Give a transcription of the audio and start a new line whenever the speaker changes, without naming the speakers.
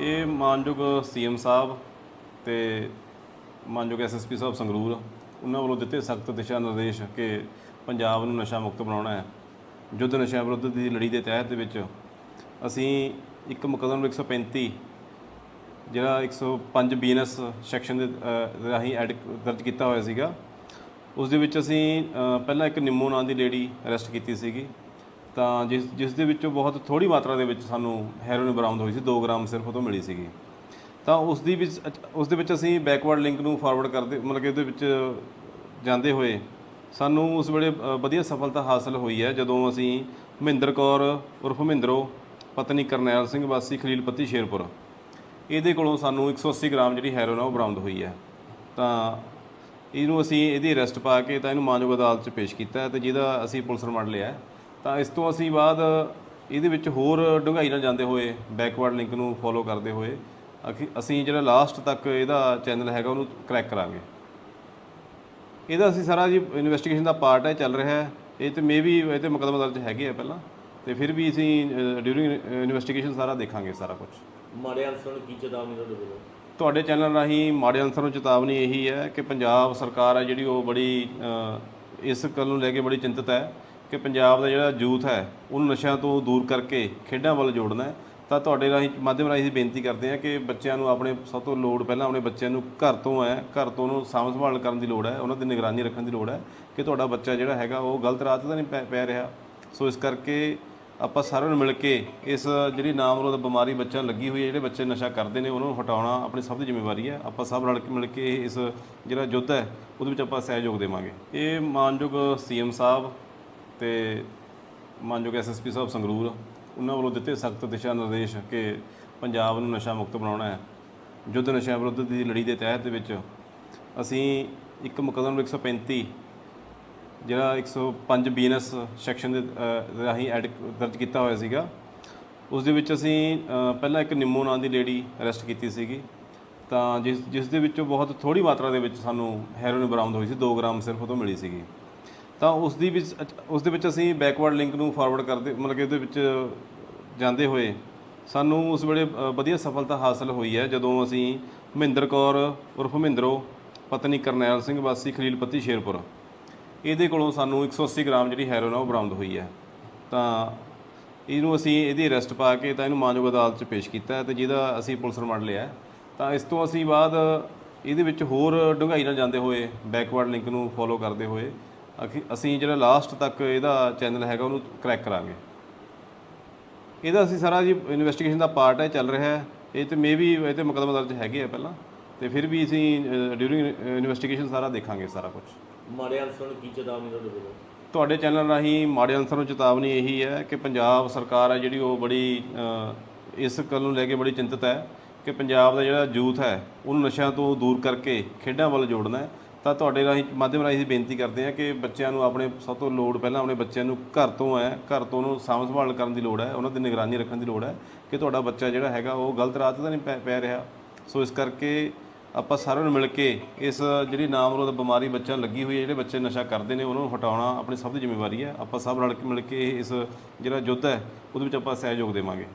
ਇਹ ਮਾਨਯੋਗ ਸੀਐਮ ਸਾਹਿਬ ਤੇ ਮਾਨਯੋਗ ਐਸਐਸਪੀ ਸਾਹਿਬ ਸੰਗਰੂਰ, ਉਹਨਾਂ ਵੱਲੋਂ ਦਿੱਤੇ ਸਖਤ ਦਿਸ਼ਾ ਨਿਰਦੇਸ਼ ਕਿ ਪੰਜਾਬ ਨੂੰ ਨਸ਼ਾ ਮੁਕਤ ਬਣਾਉਣਾ ਹੈ। ਯੁੱਧ ਨਸ਼ਿਆਂ ਵਿਰੁੱਧ ਦੀ ਲੜੀ ਦੇ ਤਹਿਤ ਦੇ ਵਿੱਚ ਅਸੀਂ ਇੱਕ ਮੁਕੱਦਮਾ ਨੰਬਰ 135 ਜਿਹੜਾ 105 ਬੀਐਨਐਸ ਸੈਕਸ਼ਨ ਦੇ ਰਾਹੀਂ ਐਡ ਦਰਜ ਕੀਤਾ ਹੋਇਆ ਸੀਗਾ, ਉਸ ਦੇ ਵਿੱਚ ਅਸੀਂ ਪਹਿਲਾਂ ਇੱਕ ਨਿੰਮੋ ਨਾਂ ਦੀ ਲੇਡੀ ਅਰੈਸਟ ਕੀਤੀ ਸੀਗੀ। ਤਾਂ ਜਿਸ ਜਿਸ ਦੇ ਵਿੱਚੋਂ ਬਹੁਤ ਥੋੜੀ ਮਾਤਰਾ ਦੇ ਵਿੱਚ ਸਾਨੂੰ ਹੈਰੋਇਨ ਬਰਾਮਦ ਹੋਈ ਸੀ 2 ਗ੍ਰਾਮ ਸਿਰਫ ਉਹ ਤੋਂ ਮਿਲੀ ਸੀਗੀ। ਤਾਂ ਉਸ ਦੀ ਵਿੱਚ ਉਸ ਦੇ ਵਿੱਚ ਅਸੀਂ ਬੈਕਵਰਡ ਲਿੰਕ ਨੂੰ ਫਾਰਵਰਡ ਕਰਦੇ, ਮਤਲਬ ਕਿ ਉਹਦੇ ਵਿੱਚ ਜਾਂਦੇ ਹੋਏ ਸਾਨੂੰ ਉਸ ਵੇਲੇ ਵਧੀਆ ਸਫਲਤਾ ਹਾਸਲ ਹੋਈ ਹੈ, ਜਦੋਂ ਅਸੀਂ ਮਹਿੰਦਰ ਕੌਰ ਉਰਫ ਮਹਿੰਦਰੋ, ਪਤਨੀ ਕਰਨੈਲ ਸਿੰਘ ਵਾਸੀ ਖਲੀਲਪੱਤੀ ਸ਼ੇਰਪੁਰ, ਇਹਦੇ ਕੋਲੋਂ ਸਾਨੂੰ 180 ਗ੍ਰਾਮ ਜਿਹੜੀ ਹੈਰੋਇਨ ਆ ਉਹ ਬਰਾਮਦ ਹੋਈ ਹੈ। ਤਾਂ ਇਹਨੂੰ ਅਸੀਂ ਇਹਦੀ ਅਰੈਸਟ ਪਾ ਕੇ ਤਾਂ ਇਹਨੂੰ ਮਾਨਯੋਗ ਅਦਾਲਤ 'ਚ ਪੇਸ਼ ਕੀਤਾ ਹੈ ਤੇ ਜਿਹਦਾ ਅਸੀਂ ਪੁਲਿਸ ਰਿਮਾਂਡ ਲਿਆ ਤਾਂ ਇਸ ਤੋਂ ਅਸੀਂ ਬਾਅਦ ਇਹਦੇ ਵਿੱਚ ਹੋਰ ਡੂੰਘਾਈ ਨਾਲ ਜਾਂਦੇ ਹੋਏ ਬੈਕਵਰਡ ਲਿੰਕ ਨੂੰ ਫੋਲੋ ਕਰਦੇ ਹੋਏ ਅਸੀਂ ਜਿਹੜਾ ਲਾਸਟ ਤੱਕ ਇਹਦਾ ਚੈਨਲ ਹੈਗਾ ਉਹਨੂੰ ਕਰੈਕ ਕਰਾਂਗੇ। ਇਹਦਾ ਅਸੀਂ ਸਾਰਾ ਜੀ ਇਨਵੈਸਟੀਗੇਸ਼ਨ ਦਾ ਪਾਰਟ ਹੈ ਚੱਲ ਰਿਹਾ ਹੈ। ਇਹ ਤੇ ਮੇ ਵੀ ਇਹ ਤੇ ਮੁਕੱਦਮਾ ਦਰਜ ਹੈਗੇ ਆ ਪਹਿਲਾਂ। ਤੇ ਫਿਰ ਵੀ ਅਸੀਂ ਡਿਊਰਿੰਗ ਇਨਵੈਸਟੀਗੇਸ਼ਨ ਸਾਰਾ ਦੇਖਾਂਗੇ ਸਾਰਾ ਕੁਝ
ਮਾੜੇ ਅਨਸਰਾਂ ਨੂੰ ਕੀ ਚੇਤਾਵਨੀ ਤੁਹਾਡੇ ਵੱਲੋਂ
ਤੁਹਾਡੇ ਚੈਨਲ ਰਾਹੀਂ ਮਾੜੇ ਅਨਸਰ ਨੂੰ ਚੇਤਾਵਨੀ ਇਹੀ ਹੈ ਕਿ ਪੰਜਾਬ ਸਰਕਾਰ ਹੈ ਜਿਹੜੀ ਉਹ ਬੜੀ ਇਸ ਗੱਲ ਨੂੰ ਲੈ ਕੇ ਬੜੀ ਚਿੰਤਤ ਹੈ। ਕਿ ਪੰਜਾਬ ਦਾ ਜਿਹੜਾ ਯੂਥ ਹੈ, ਉਹਨੂੰ ਨਸ਼ਿਆਂ ਤੋਂ ਦੂਰ ਕਰਕੇ ਖੇਡਾਂ ਵੱਲ ਜੋੜਨਾ ਹੈ। ਤਾਂ ਤੁਹਾਡੇ ਰਾਹੀਂ, ਮਾਧਿਅਮ ਰਾਹੀਂ ਅਸੀਂ ਬੇਨਤੀ ਕਰਦੇ ਹਾਂ ਕਿ ਬੱਚਿਆਂ ਨੂੰ ਆਪਣੇ ਸਭ ਤੋਂ ਲੋੜ ਪਹਿਲਾਂ ਆਪਣੇ ਬੱਚਿਆਂ ਨੂੰ ਘਰ ਤੋਂ ਹੈ ਘਰ ਤੋਂ ਉਹਨੂੰ ਸਾਂਭ ਸੰਭਾਲ ਕਰਨ ਦੀ ਲੋੜ ਹੈ, ਉਹਨਾਂ ਦੀ ਨਿਗਰਾਨੀ ਰੱਖਣ ਦੀ ਲੋੜ ਹੈ ਕਿ ਤੁਹਾਡਾ ਬੱਚਾ ਜਿਹੜਾ ਹੈਗਾ ਉਹ ਗਲਤ ਰਾਹ 'ਤੇ ਤਾਂ ਨਹੀਂ ਪੈ- ਪੈ ਰਿਹਾ। ਸੋ ਇਸ ਕਰਕੇ ਆਪਾਂ ਸਾਰਿਆਂ ਨੂੰ ਮਿਲ ਕੇ ਇਸ ਜਿਹੜੀ ਨਾਮਰੋਧ ਬਿਮਾਰੀ ਬੱਚਿਆਂ ਨੂੰ ਲੱਗੀ ਹੋਈ ਹੈ, ਜਿਹੜੇ ਬੱਚੇ ਨਸ਼ਾ ਕਰਦੇ ਨੇ, ਉਹਨਾਂ ਨੂੰ ਹਟਾਉਣਾ ਆਪਣੀ ਸਭ ਦੀ ਜ਼ਿੰਮੇਵਾਰੀ ਹੈ। ਆਪਾਂ ਸਭ ਰਲ ਕੇ ਮਿਲ ਕੇ ਇਸ ਜਿਹੜਾ ਯੁੱਧ ਹੈ, ਉਹਦੇ ਵਿੱਚ ਆਪਾਂ ਸਹਿਯੋਗ ਦੇਵਾਂਗੇ। ਇਹ ਮਾਨਯੋਗ ਸੀਐਮ ਸਾਹਿਬ ਤੇ ਮਾਨਯੋਗ ਐਸਐਸਪੀ ਸਾਹਿਬ ਸੰਗਰੂਰ, ਉਹਨਾਂ ਵੱਲੋਂ ਦਿੱਤੇ ਸਖਤ ਦਿਸ਼ਾ ਨਿਰਦੇਸ਼ ਕਿ ਪੰਜਾਬ ਨੂੰ ਨਸ਼ਾ ਮੁਕਤ ਬਣਾਉਣਾ ਹੈ। ਯੁੱਧ ਨਸ਼ਿਆਂ ਵਿਰੁੱਧ ਦੀ ਲੜੀ ਦੇ ਤਹਿਤ ਵਿੱਚ ਅਸੀਂ ਇੱਕ ਮੁਕੱਦਮਾ ਨੰਬਰ 135 ਜਿਹੜਾ 105 ਬੀਐਨਐਸ ਸੈਕਸ਼ਨ ਦੇ ਰਾਹੀਂ ਐਡ ਦਰਜ ਕੀਤਾ ਹੋਇਆ ਸੀਗਾ। ਉਸ ਦੇ ਵਿੱਚ ਅਸੀਂ ਪਹਿਲਾਂ ਇੱਕ ਨਿੰਮੋ ਨਾਂ ਦੀ ਲੇਡੀ ਅਰੈਸਟ ਕੀਤੀ ਸੀਗੀ। ਤਾਂ ਜਿਸ ਜਿਸ ਦੇ ਵਿੱਚੋਂ ਬਹੁਤ ਥੋੜੀ ਮਾਤਰਾ ਦੇ ਵਿੱਚ ਸਾਨੂੰ ਹੈਰੋਇਨ ਬਰਾਮਦ ਹੋਈ ਸੀ 2 ਗ੍ਰਾਮ ਸਿਰਫ ਉਹ ਤੋਂ ਮਿਲੀ ਸੀਗੀ। ਤਾਂ ਉਸ ਦੀ ਵਿੱਚ ਉਸ ਦੇ ਵਿੱਚ ਅਸੀਂ ਬੈਕਵਰਡ ਲਿੰਕ ਨੂੰ ਫਾਰਵਰਡ ਕਰਦੇ, ਮਤਲਬ ਕਿ ਉਹਦੇ ਵਿੱਚ ਜਾਂਦੇ ਹੋਏ ਸਾਨੂੰ ਉਸ ਵੇਲੇ ਵਧੀਆ ਸਫਲਤਾ ਹਾਸਲ ਹੋਈ ਹੈ ਜਦੋਂ ਅਸੀਂ ਮਹਿੰਦਰ ਕੌਰ ਉਰਫ ਮਹਿੰਦਰੋ, ਪਤਨੀ ਕਰਨੈਲ ਸਿੰਘ ਵਾਸੀ ਖਲੀਲਪੱਤੀ ਸ਼ੇਰਪੁਰ। ਇਹਦੇ ਕੋਲੋਂ ਸਾਨੂੰ 180 ਗ੍ਰਾਮ ਜਿਹੜੀ ਹੈਰੋਇਨ ਉਹ ਬਰਾਮਦ ਹੋਈ ਹੈ। ਤਾਂ ਇਹਨੂੰ ਅਸੀਂ ਇਹਦੀ ਅਰੈਸਟ ਪਾ ਕੇ ਤਾਂ ਇਹਨੂੰ ਮਾਨਯੋਗ ਅਦਾਲਤ 'ਚ ਪੇਸ਼ ਕੀਤਾ ਹੈ ਤੇ ਜਿਹਦਾ ਅਸੀਂ ਪੁਲਿਸ ਰਿਮਾਂਡ ਲਿਆ ਤਾਂ ਇਸ ਤੋਂ ਅਸੀਂ ਬਾਅਦ ਇਹਦੇ ਵਿੱਚ ਹੋਰ ਡੂੰਘਾਈ ਨਾਲ ਜਾਂਦੇ ਹੋਏ ਬੈਕਵਰਡ ਲਿੰਕ ਨੂੰ ਫੋਲੋ ਕਰਦੇ ਹੋਏ ਅਸੀਂ ਜਿਹੜਾ ਲਾਸਟ ਤੱਕ ਇਹਦਾ ਚੈਨਲ ਹੈਗਾ ਉਹਨੂੰ ਕਰੈਕ ਕਰਾਂਗੇ। ਇਹਦਾ ਅਸੀਂ ਸਾਰਾ ਜੀ ਇਨਵੈਸਟੀਗੇਸ਼ਨ ਦਾ ਪਾਰਟ ਹੈ ਚੱਲ ਰਿਹਾ ਹੈ। ਇਹ ਤੇ ਮੇ ਵੀ ਇਹ ਤੇ ਮੁਕੱਦਮਾ ਦਰਜ ਹੈਗੇ ਆ ਪਹਿਲਾਂ। ਤੇ ਫਿਰ ਵੀ ਅਸੀਂ ਡਿਊਰਿੰਗ ਇਨਵੈਸਟੀਗੇਸ਼ਨ ਸਾਰਾ ਦੇਖਾਂਗੇ ਸਾਰਾ ਕੁਝ
ਮਾੜੇ ਅਨਸਰਾਂ ਨੂੰ ਕੀ ਚੇਤਾਵਨੀ ਤੁਹਾਡੇ ਵੱਲੋਂ
ਤੁਹਾਡੇ ਚੈਨਲ ਰਾਹੀਂ ਮਾੜੇ ਅਨਸਰ ਨੂੰ ਚੇਤਾਵਨੀ ਇਹੀ ਹੈ ਕਿ ਪੰਜਾਬ ਸਰਕਾਰ ਹੈ ਜਿਹੜੀ ਉਹ ਬੜੀ ਇਸ ਗੱਲ ਨੂੰ ਲੈ ਕੇ ਬੜੀ ਚਿੰਤਤ ਹੈ ਕਿ ਪੰਜਾਬ ਦਾ ਜਿਹੜਾ ਯੂਥ ਹੈ ਉਹਨੂੰ ਨਸ਼ਿਆਂ ਤੋਂ ਦੂਰ ਕਰਕੇ ਖੇਡਾਂ ਵੱਲ ਜੋੜਨਾ ਹੈ। ਤਾਂ ਤੁਹਾਡੇ ਰਾਹੀਂ, ਮਾਧਿਅਮ ਰਾਹੀਂ ਅਸੀਂ ਬੇਨਤੀ ਕਰਦੇ ਹਾਂ ਕਿ ਬੱਚਿਆਂ ਨੂੰ ਆਪਣੇ ਸਭ ਤੋਂ ਲੋੜ ਪਹਿਲਾਂ ਆਪਣੇ ਬੱਚਿਆਂ ਨੂੰ ਘਰ ਤੋਂ ਹੈ ਘਰ ਤੋਂ ਉਹਨੂੰ ਸਾਂਭ ਸੰਭਾਲ ਕਰਨ ਦੀ ਲੋੜ ਹੈ, ਉਹਨਾਂ ਦੀ ਨਿਗਰਾਨੀ ਰੱਖਣ ਦੀ ਲੋੜ ਹੈ ਕਿ ਤੁਹਾਡਾ ਬੱਚਾ ਜਿਹੜਾ ਹੈਗਾ ਉਹ ਗਲਤ ਰਾਹ 'ਤੇ ਤਾਂ ਨਹੀਂ ਪੈ- ਪੈ ਰਿਹਾ। ਸੋ ਇਸ ਕਰਕੇ ਆਪਾਂ ਸਾਰਿਆਂ ਨੂੰ ਮਿਲ ਕੇ ਇਸ ਜਿਹੜੀ ਨਾਮਰੋਦ ਬਿਮਾਰੀ ਬੱਚਿਆਂ ਨੂੰ ਲੱਗੀ ਹੋਈ ਹੈ, ਜਿਹੜੇ ਬੱਚੇ ਨਸ਼ਾ ਕਰਦੇ ਨੇ, ਉਹਨਾਂ ਨੂੰ ਹਟਾਉਣਾ ਆਪਣੀ ਸਭ ਦੀ ਜ਼ਿੰਮੇਵਾਰੀ ਹੈ। ਆਪਾਂ ਸਭ ਰਲ ਕੇ ਮਿਲ ਕੇ ਇਸ ਜਿਹੜਾ ਯੁੱਧ ਹੈ, ਉਹਦੇ ਵਿੱਚ ਆਪਾਂ ਸਹਿਯੋਗ ਦੇਵਾਂਗੇ।